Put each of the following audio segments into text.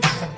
Thank you.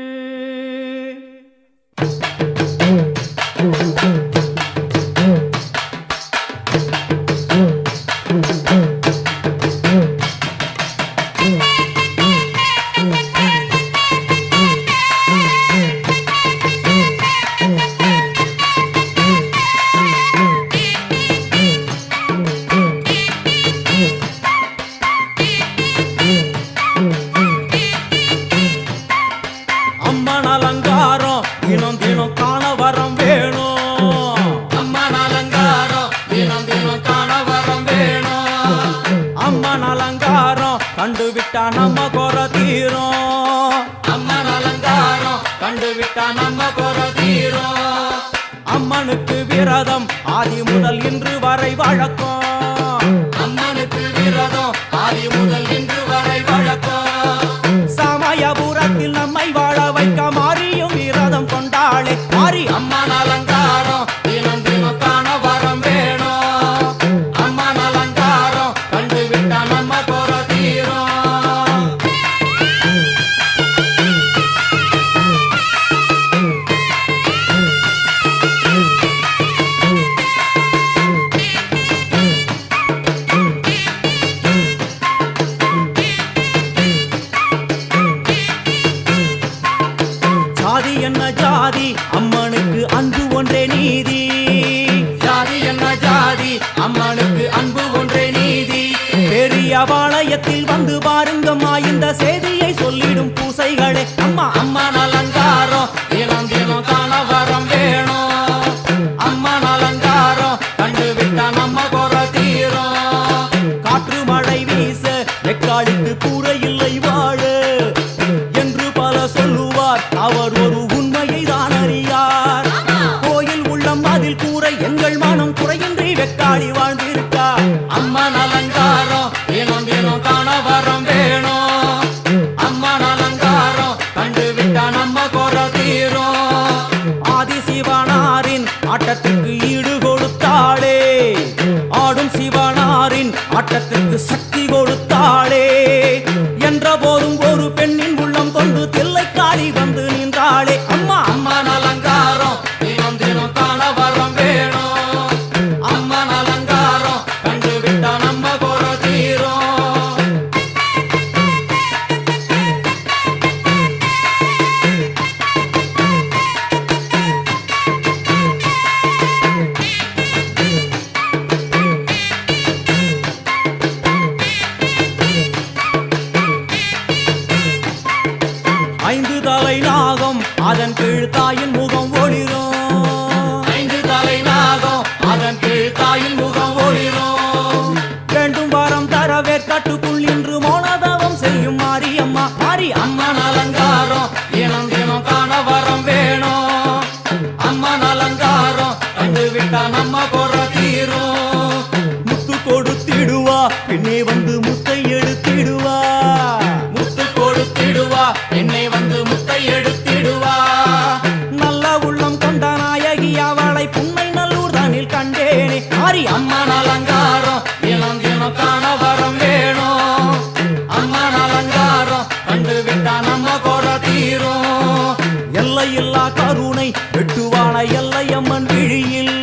うん、うん、う。கேட்டா அம்மனுக்கு விரதம் ஆதி முதல் இன்று வரை வழக்கம். அம்மனுக்கு விரதம் ஆதி முதல் இன்று வரை வழக்கம். சமயபுரத்தில் நம்மை வாழ வைக்க மாறியும் விரதம் கொண்டாளே மாறி அம்மன் தாய்களே அம்மா அம்மா. ஆட்டத்திற்கு சக்தி கொடுத்தாளே. அலங்காரம் எல்லையில்லா கருணை வெட்டுவான எல்லையம்மன் விழியில்.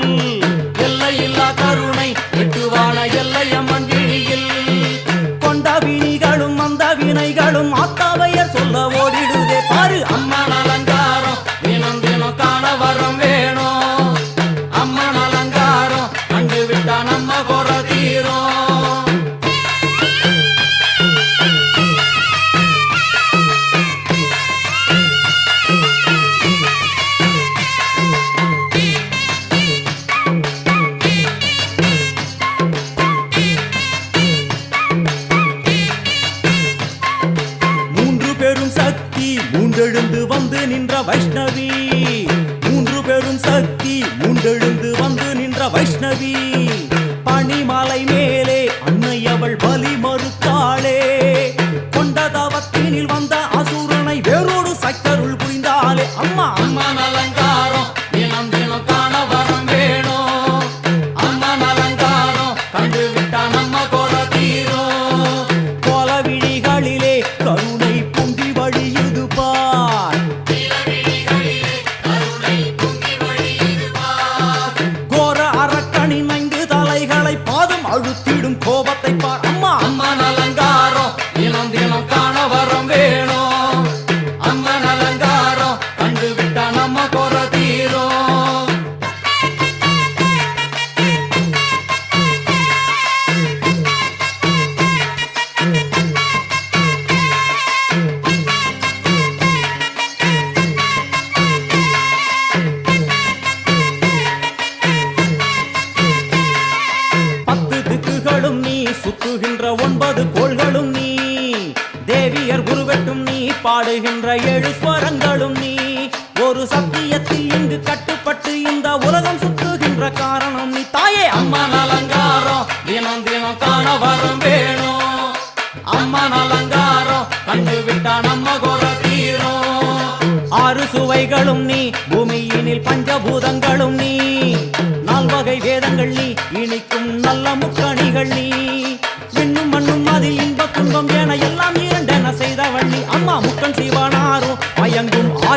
எல்லையில்லா கருணை வெட்டுவான எல்லையம்மன் விழியில். கொண்ட வினிகளும் வந்த வினைகளும் அத்தாவையர் சொல்லவோ பாடுகின்ற ஏழு ஸ்வரங்களும் நீ. ஒரு சத்தியத்தில் இங்கு கட்டுப்பட்டு இந்த உலகம் சுத்துகின்ற காரணம் நீ. தாயே அம்மா அலங்காரம். தினம் தினம் காண வரம் வேணும். அம்மா அலங்காரம். கண்டு விட்டா நம்ம குறை தீரும். ஆறு சுவைகளும் நீ. பூமியினில் பஞ்சபூதங்களும் நீ. நால்வகை வேதங்கள் நீ. இனிக்கும் நல்ல முக்கணிகள் நீ. விண்ணும் மண்ணும் அதில் இன்ப துன்பம் என எல்லாம்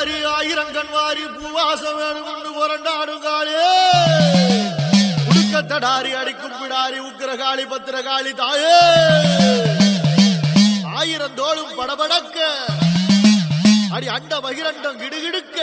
வாரி ஆயிரங்கண் வாரி பூவாசம் வேணும் கொண்டு புரண்டாடும் காளி. உடுக்கத்தடாரி அடிக்கும் பிடாரி உக்கிரகாளி பத்திரகாளி தாயே. ஆயிரம் தோளும் படபடக்க. அடி அண்ட பகிரண்டம் கிடுகிடுக்க.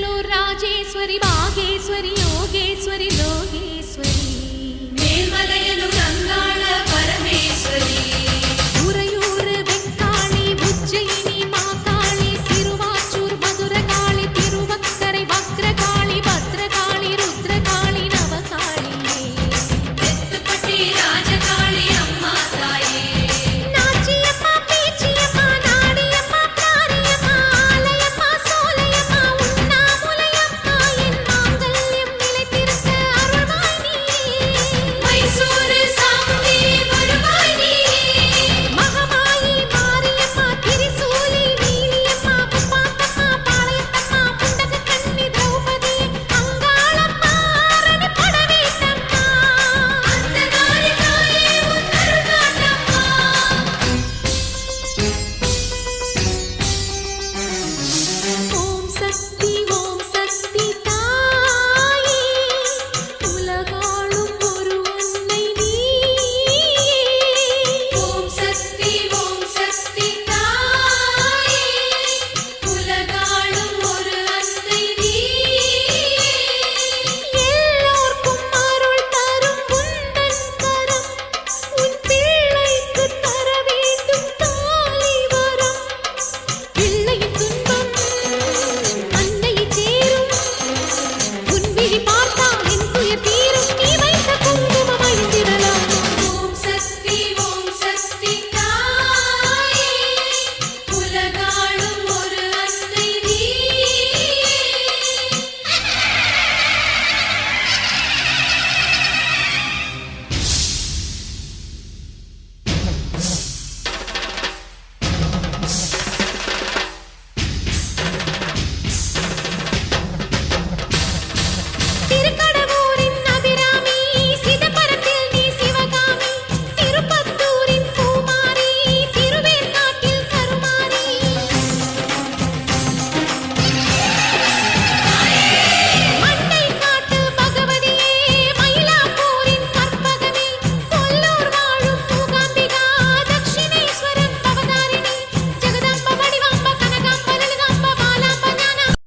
రాజేశ్వరి భాగేశ్వరి యోగేశ్వరి